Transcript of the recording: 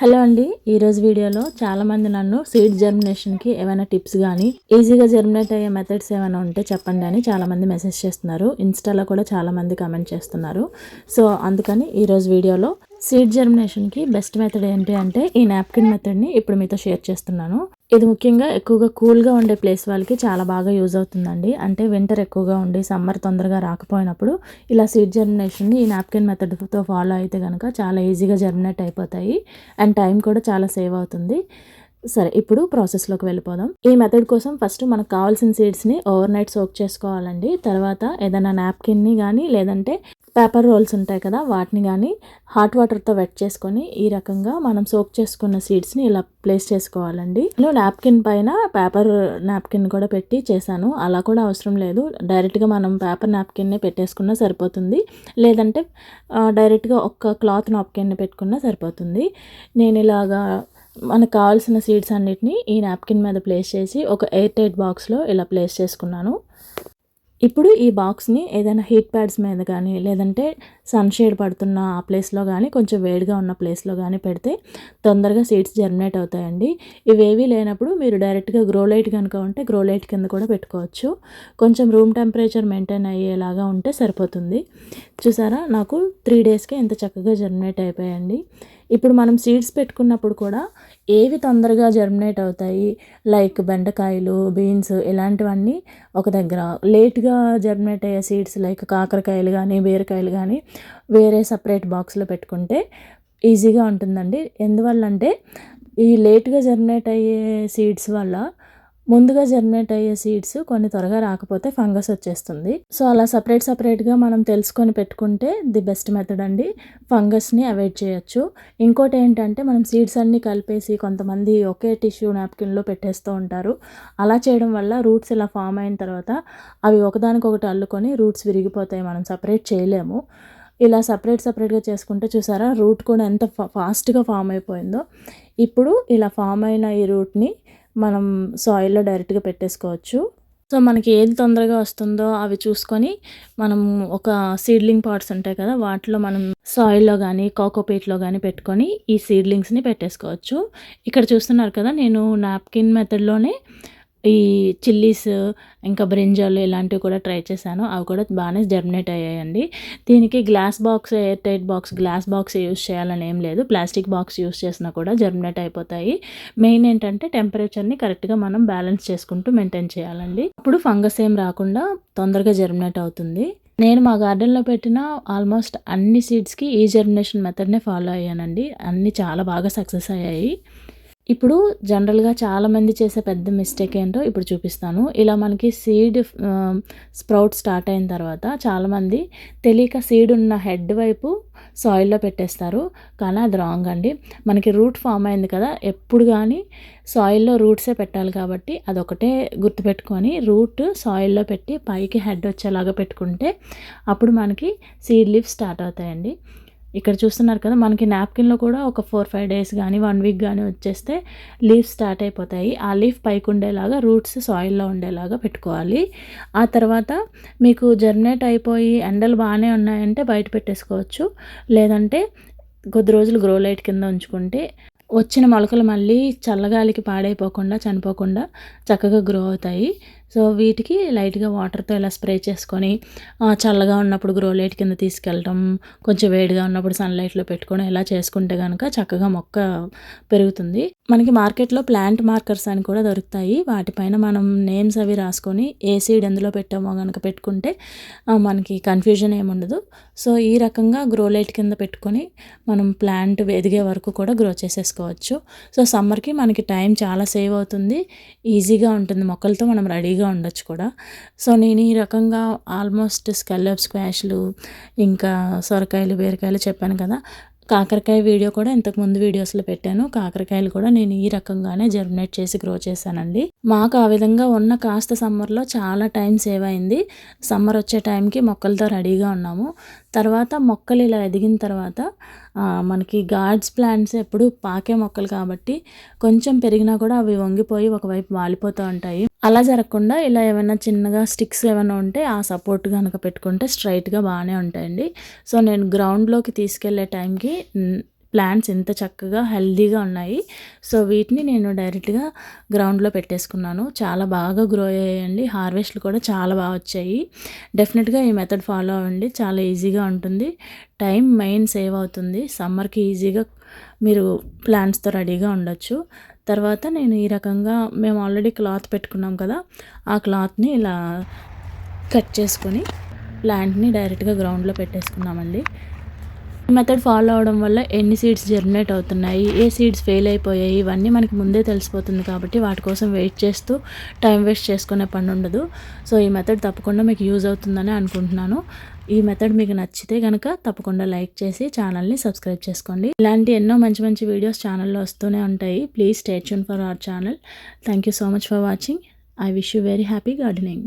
Hello అండి ఈరోజు వీడియోలో చాలామంది నన్ను సీడ్ జర్మినేషన్కి ఏమైనా టిప్స్ కానీ ఈజీగా జర్మినేట్ అయ్యే మెథడ్స్ ఏమైనా ఉంటే చెప్పండి అని చాలామంది మెసేజ్ చేస్తున్నారు. ఇన్స్టాలో కూడా చాలామంది కామెంట్ చేస్తున్నారు. సో అందుకని ఈరోజు వీడియోలో సీడ్ జర్మినేషన్కి బెస్ట్ మెథడ్ ఏంటి అంటే ఈ నాప్కిన్ మెథడ్ని ఇప్పుడు మీతో షేర్ చేస్తున్నాను. ఇది ముఖ్యంగా ఎక్కువగా కూల్గా ఉండే ప్లేస్ వాళ్ళకి చాలా బాగా యూజ్ అవుతుందండి. అంటే వింటర్ ఎక్కువగా ఉండి సమ్మర్ తొందరగా రాకపోయినప్పుడు ఇలా సీడ్ జర్మినేషన్ని ఈ నాప్కిన్ మెథడ్తో ఫాలో అయితే కనుక చాలా ఈజీగా జర్మినేట్ అయిపోతాయి. అండ్ టైం కూడా చాలా సేవ్ అవుతుంది. సరే ఇప్పుడు ప్రాసెస్లోకి వెళ్ళిపోదాం. ఈ మెథడ్ కోసం ఫస్ట్ మనకు కావాల్సిన సీడ్స్ని ఓవర్ నైట్ సోక్ చేసుకోవాలండి. తర్వాత ఏదైనా నాప్కిన్ని కానీ లేదంటే పేపర్ రోల్స్ ఉంటాయి కదా వాటిని కానీ హాట్ వాటర్తో వెట్ చేసుకొని ఈ రకంగా మనం సోక్ చేసుకున్న సీడ్స్ని ఇలా ప్లేస్ చేసుకోవాలండి. నేను నాప్కిన్ పైన పేపర్ నాప్కిన్ కూడా పెట్టి చేశాను. అలా కూడా అవసరం లేదు. డైరెక్ట్గా మనం పేపర్ నాప్కిన్నే పెట్టేసుకున్నా సరిపోతుంది. లేదంటే డైరెక్ట్గా ఒక్క క్లాత్ నాప్కిన్ని పెట్టుకున్నా సరిపోతుంది. నేను ఇలాగా మనకు కావాల్సిన సీడ్స్ అన్నిటిని ఈ నాప్కిన్ మీద ప్లేస్ చేసి ఒక ఎయిర్ టైట్ బాక్స్లో ఇలా ప్లేస్ చేసుకున్నాను. ఇప్పుడు ఈ బాక్స్ని ఏదైనా హీట్ ప్యాడ్స్ మీద కానీ లేదంటే సన్షేడ్ పడుతున్న ఆ ప్లేస్లో కానీ కొంచెం వేడిగా ఉన్న ప్లేస్లో కానీ పెడితే తొందరగా సీడ్స్ జర్మినేట్ అవుతాయండి. ఇవేవీ లేనప్పుడు మీరు డైరెక్ట్గా గ్రో లైట్ కనుక ఉంటే గ్రో లైట్ కింద కూడా పెట్టుకోవచ్చు. కొంచెం రూమ్ టెంపరేచర్ మెయింటైన్ అయ్యేలాగా ఉంటే సరిపోతుంది. చూసారా? నాకు త్రీ డేస్కే ఎంత చక్కగా జర్మినేట్ అయిపోయాయండి. ఇప్పుడు మనం సీడ్స్ పెట్టుకున్నప్పుడు కూడా ఏవి తొందరగా జర్మినేట్ అవుతాయి? లైక్ బెండకాయలు బీన్స్ ఇలాంటివన్నీ ఒక దగ్గర లేట్గా జర్మినేట్ అయ్యే సీడ్స్ లైక్ కాకరకాయలు కానీ బీరకాయలు కానీ వేరే సపరేట్ బాక్స్లో పెట్టుకుంటే ఈజీగా ఉంటుందండి. ఎందువల్ల అంటే ఈ లేట్గా జర్మినేట్ అయ్యే సీడ్స్ వల్ల ముందుగా జర్మినేట్ అయ్యే సీడ్స్ కొన్ని త్వరగా రాకపోతే ఫంగస్ వచ్చేస్తుంది. సో అలా సపరేట్ సపరేట్గా మనం తెలుసుకొని పెట్టుకుంటే ది బెస్ట్ మెథడ్ అండి. ఫంగస్ని అవాయిడ్ చేయొచ్చు. ఇంకోటి ఏంటంటే మనం సీడ్స్ అన్నీ కలిపేసి కొంతమంది ఒకే టిష్యూ నాప్కిన్లో పెట్టేస్తూ ఉంటారు. అలా చేయడం వల్ల రూట్స్ ఇలా ఫామ్ అయిన తర్వాత అవి ఒకదానికొకటి అల్లుకొని రూట్స్ విరిగిపోతాయి. మనం సపరేట్ చేయలేము. ఇలా సపరేట్ సపరేట్గా చేసుకుంటే చూసారా రూట్ కూడా ఎంత ఫాస్ట్గా ఫామ్ అయిపోయిందో. ఇప్పుడు ఇలా ఫామ్ అయిన ఈ రూట్ని మనం సాయిల్లో డైరెక్ట్గా పెట్టేసుకోవచ్చు. సో మనకి ఏది తొందరగా వస్తుందో అవి చూసుకొని మనం ఒక సీడ్లింగ్ పాట్స్ ఉంటాయి కదా వాటిలో మనం సాయిల్లో కానీ కోకోపీట్లో కానీ పెట్టుకొని ఈ సీడ్లింగ్స్ని పెట్టేసుకోవచ్చు. ఇక్కడ చూస్తున్నారు కదా నేను నాప్కిన్ మెథడ్లోనే ఈ చిల్లీస్ ఇంకా బ్రింజాలు ఇలాంటివి కూడా ట్రై చేశాను. అవి కూడా బాగానే జర్మినేట్ అయ్యాయండి. దీనికి glass box airtight box glass box use చేయాలని ఏం లేదు. ప్లాస్టిక్ బాక్స్ యూస్ చేసినా కూడా జర్మినేట్ అయిపోతాయి. మెయిన్ ఏంటంటే టెంపరేచర్ని కరెక్ట్గా మనం బ్యాలెన్స్ చేసుకుంటూ మెయింటైన్ చేయాలండి. అప్పుడు ఫంగస్ ఏం రాకుండా తొందరగా జర్మినేట్ అవుతుంది. నేను మా గార్డెన్లో పెట్టిన ఆల్మోస్ట్ అన్ని సీడ్స్కి ఈ జర్మినేషన్ మెథడ్నే ఫాలో అయ్యానండి. అన్నీ చాలా బాగా సక్సెస్ అయ్యాయి. ఇప్పుడు జనరల్గా చాలామంది చేసే పెద్ద మిస్టేక్ ఏంటో ఇప్పుడు చూపిస్తాను. ఇలా మనకి సీడ్ స్ప్రౌట్ స్టార్ట్ అయిన తర్వాత చాలామంది తెలియక సీడ్ ఉన్న హెడ్ వైపు సాయిల్లో పెట్టేస్తారు. కానీ అది రాంగ్ అండి. మనకి రూట్ ఫామ్ అయింది కదా ఎప్పుడు కానీ సాయిల్లో రూట్సే పెట్టాలి కాబట్టి అదొకటే గుర్తుపెట్టుకొని రూట్ సాయిల్లో పెట్టి పైకి హెడ్ వచ్చేలాగా పెట్టుకుంటే అప్పుడు మనకి సీడ్ లీఫ్ స్టార్ట్ అవుతాయండి. ఇక్కడ చూస్తున్నారు కదా మనకి నాప్కిన్లో కూడా ఒక ఫోర్ ఫైవ్ డేస్ కానీ వన్ వీక్ కానీ వచ్చేస్తే లీఫ్ స్టార్ట్ అయిపోతాయి. ఆ లీఫ్ పైకి ఉండేలాగా రూట్స్ సాయిల్లో ఉండేలాగా పెట్టుకోవాలి. ఆ తర్వాత మీకు జర్మినేట్ అయిపోయి ఎండలు బాగానే ఉన్నాయంటే బయట పెట్టేసుకోవచ్చు. లేదంటే కొద్ది రోజులు గ్రో లైట్ కింద ఉంచుకుంటే వచ్చిన మొలకలు మళ్ళీ చల్లగాలికి పాడైపోకుండా చనిపోకుండా చక్కగా గ్రో అవుతాయి. సో వీటికి లైట్గా వాటర్తో ఇలా స్ప్రే చేసుకొని చల్లగా ఉన్నప్పుడు గ్రో లైట్ కింద తీసుకెళ్ళటం కొంచెం వేడిగా ఉన్నప్పుడు సన్లైట్లో పెట్టుకోవడం ఇలా చేసుకుంటే కనుక చక్కగా మొక్క పెరుగుతుంది. మనకి మార్కెట్లో ప్లాంట్ మార్కర్స్ అని కూడా దొరుకుతాయి. వాటిపైన మనం నేమ్స్ అవి రాసుకొని ఏ సీడ్ ఎందులో పెట్టామో కనుక పెట్టుకుంటే మనకి కన్ఫ్యూజన్ ఏముండదు. సో ఈ రకంగా గ్రో లైట్ కింద పెట్టుకొని మనం ప్లాంట్ ఎదిగే వరకు కూడా గ్రో చేసేసుకోవచ్చు. సో సమ్మర్కి మనకి టైం చాలా సేవ్ అవుతుంది. ఈజీగా ఉంటుంది. మొక్కలతో మనం రెడీగా హెల్తీగా ఉండొచ్చు కూడా. సో నేను ఈ రకంగా ఆల్మోస్ట్ స్కెల్లప్ స్క్వాష్లు ఇంకా సొరకాయలు బీరకాయలు చెప్పాను కదా. కాకరకాయ వీడియో కూడా ఇంతకు ముందు వీడియోస్లో పెట్టాను. కాకరకాయలు కూడా నేను ఈ రకంగానే జర్మినేట్ చేసి గ్రో చేశానండి. మాకు ఆ విధంగా ఉన్న కాస్త సమ్మర్లో చాలా టైం సేవ్ అయింది. సమ్మర్ వచ్చే టైంకి మొక్కలతో రెడీగా ఉన్నాము. తర్వాత మొక్కలు ఇలా ఎదిగిన తర్వాత మనకి గార్డ్స్ ప్లాంట్స్ ఎప్పుడు పాకే మొక్కలు కాబట్టి కొంచెం పెరిగినా కూడా అవి వంగిపోయి ఒకవైపు వాలిపోతూ ఉంటాయి. అలా జరగకుండా ఇలా ఏమైనా చిన్నగా స్టిక్స్ ఏమైనా ఉంటే ఆ సపోర్ట్ కనుక పెట్టుకుంటే స్ట్రైట్గా బాగానే ఉంటాయండి. సో నేను గ్రౌండ్లోకి తీసుకెళ్ళే టైంకి ప్లాంట్స్ ఇంత చక్కగా హెల్దీగా ఉన్నాయి. సో వీటిని నేను డైరెక్ట్గా గ్రౌండ్లో పెట్టేసుకున్నాను. చాలా బాగా గ్రో అయ్యాయండి. హార్వెస్ట్లు కూడా చాలా బాగా వచ్చాయి. డెఫినెట్గా ఈ మెథడ్ ఫాలో అవ్వండి. చాలా ఈజీగా ఉంటుంది. టైం మెయిన్ సేవ్ అవుతుంది. సమ్మర్కి ఈజీగా మీరు ప్లాంట్స్తో రెడీగా ఉండొచ్చు. తర్వాత నేను ఈ రకంగా మేము ఆల్రెడీ క్లాత్ పెట్టుకున్నాం కదా ఆ క్లాత్ని ఇలా కట్ చేసుకొని ప్లాంట్ని డైరెక్ట్గా గ్రౌండ్లో పెట్టేసుకున్నామండి మెథడ్ ఫాలో అవడం వల్ల ఎన్ని సీడ్స్ జర్మినేట్ అవుతున్నాయి ఏ సీడ్స్ ఫెయిల్ అయిపోయాయి ఇవన్నీ మనకి ముందే తెలిసిపోతుంది కాబట్టి వాటి కోసం వెయిట్ చేస్తూ టైం వేస్ట్ చేసుకునే పని ఉండదు. సో ఈ మెథడ్ తప్పకుండా మీకు యూజ్ అవుతుందని అనుకుంటున్నాను. ఈ మెథడ్ మీకు నచ్చితే కనుక తప్పకుండా లైక్ చేసి ఛానల్ని సబ్స్క్రైబ్ చేసుకోండి. ఇలాంటి ఎన్నో మంచి మంచి వీడియోస్ ఛానల్లో వస్తూనే ఉంటాయి. Please state tune for our channel thank you so much for watching I wish you very happy gardening